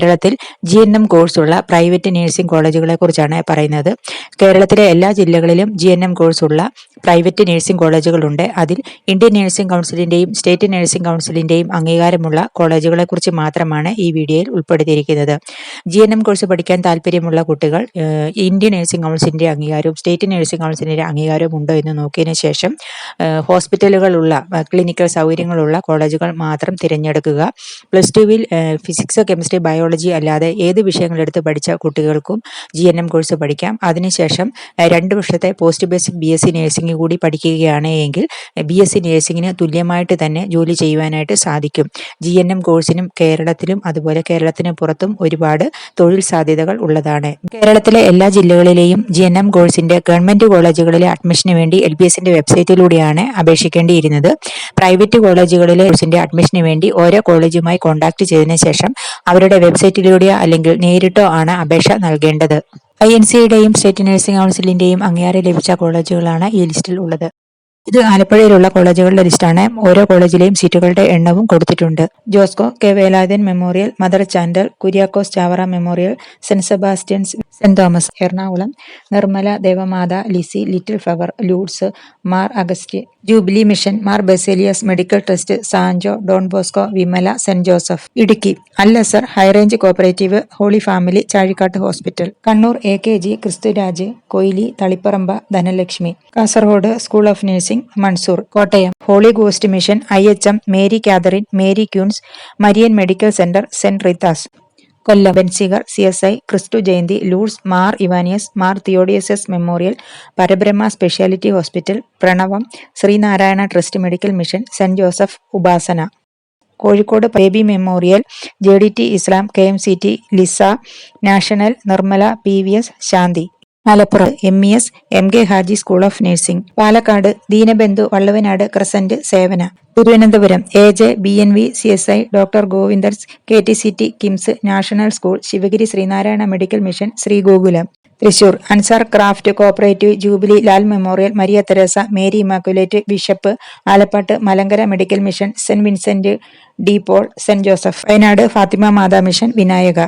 കേരളത്തിൽ G N M കോഴ്സുള്ള private nursing കോളേജുകളെ കുറിച്ചാണ് പറയുന്നത്. കേരളത്തിലെ എല്ലാ ജില്ലകളിലും ജി എൻ എം കോഴ്സുള്ള പ്രൈവറ്റ് നഴ്സിംഗ് കോളേജുകളുണ്ട്. അതിൽ ഇന്ത്യൻ നഴ്സിംഗ് കൗൺസിലിന്റെയും സ്റ്റേറ്റ് നഴ്സിംഗ് കൗൺസിലിന്റെയും അംഗീകാരമുള്ള കോളേജുകളെ കുറിച്ച് മാത്രമാണ് ഈ വീഡിയോയിൽ ഉൾപ്പെടുത്തിയിരിക്കുന്നത്. ജി എൻ എം കോഴ്സ് പഠിക്കാൻ താല്പര്യമുള്ള കുട്ടികൾ ഇന്ത്യൻ നഴ്സിംഗ് കൗൺസിലിന്റെ അംഗീകാരവും സ്റ്റേറ്റ് നഴ്സിംഗ് കൗൺസിലിന്റെ അംഗീകാരവും ഉണ്ടോ എന്ന് നോക്കിയതിനു ശേഷം ഹോസ്പിറ്റലുകളുള്ള ക്ലിനിക്കൽ സൗകര്യങ്ങളുള്ള കോളേജുകൾ മാത്രം തിരഞ്ഞെടുക്കുക. പ്ലസ് ടുവിൽ ഫിസിക്സ് കെമിസ്ട്രി ബയോളജി അല്ലാതെ ഏത് വിഷയങ്ങളെടുത്ത് പഠിച്ച കുട്ടികൾക്കും ജി എൻ എം കോഴ്സ് പഠിക്കാം. അതിനുശേഷം രണ്ട് വർഷത്തെ post basic B S C nursing കൂടി പഠിക്കുകയാണ് എങ്കിൽ ബി എസ് സി നഴ്സിംഗിന് തുല്യമായിട്ട് തന്നെ ജോലി ചെയ്യുവാനായിട്ട് സാധിക്കും. ജി എൻ എം കോഴ്സിനും കേരളത്തിലും അതുപോലെ കേരളത്തിന് പുറത്തും ഒരുപാട് തൊഴിൽ സാധ്യതകൾ ഉള്ളതാണ്. കേരളത്തിലെ എല്ലാ ജില്ലകളിലെയും ജി എൻ എം കോഴ്സിന്റെ ഗവൺമെന്റ് കോളേജുകളിലെ അഡ്മിഷന് വേണ്ടി എൽ ബി എസിന്റെ വെബ്സൈറ്റിലൂടെയാണ് അപേക്ഷിക്കേണ്ടിയിരുന്നത്. പ്രൈവറ്റ് കോളേജുകളിലെ കോഴ്സിന്റെ അഡ്മിഷന് വേണ്ടി ഓരോ കോളേജുമായി കോൺടാക്ട് ചെയ്തതിനു ശേഷം അവരുടെ വെബ്സൈറ്റിലൂടെയോ അല്ലെങ്കിൽ നേരിട്ടോ ആണ് അപേക്ഷ നൽകേണ്ടത്. ഐ എൻ സിയുടെയും സ്റ്റേറ്റ് നഴ്സിംഗ് കൗൺസിലിന്റെയും അംഗീകാരം ലഭിച്ച കോളേജുകളാണ് ഈ ലിസ്റ്റിൽ ഉള്ളത്. ഇത് ആലപ്പുഴയിലുള്ള കോളേജുകളുടെ ലിസ്റ്റാണ്. ഓരോ കോളേജിലെയും സീറ്റുകളുടെ എണ്ണവും കൊടുത്തിട്ടുണ്ട്. Josco K Velayudhan memorial mother ചാൻഡൽ Kuriakose Chavara memorial saint Sebastian's saint Thomas Ernakulam Nirmala Devamatha Lisie little flower Lourdes Mar Augusty jubilee mission Mar Baselios medical trust Sanjo Don Bosco Vimala saint Joseph Idukki അല്ലസർ high range cooperative holy family Chazhikattu hospital Kannur A K G Kristuraj Koyili Taliparamba Dhanalakshmi Kasaragod school of nursing Mansoor Kottayam holy ghost mission I H M Mary Catherine Mary Queens Marian medical centre Saint Rita's. Kollam Benziger C S I Kristu Jayanti Lourdes Mar Ivanios Mar Theodosius memorial Parabrahma speciality hospital Pranavam Sree Narayana trust medical mission Saint Joseph Upasana. Kozhikode baby memorial J D T Islam K M C T Lisa national Nirmala P V S Shanti. Malappuram M E S M K Haji school of nursing. Palakkad Deenabandhu Valluvanad crescent Sevana. Thiruvananthapuram A J B N V C S I doctor Govindar's K T C T KIMS national school Sivagiri Sreenarayana medical mission Sree Gokulam. Thrissur Ansar craft cooperative jubilee Lal memorial Maria Theresa Mary immaculate bishop Alappat Malankara medical mission Saint Vincent de Paul Saint Joseph. Wayanad Fatima Mata mission Vinayaka.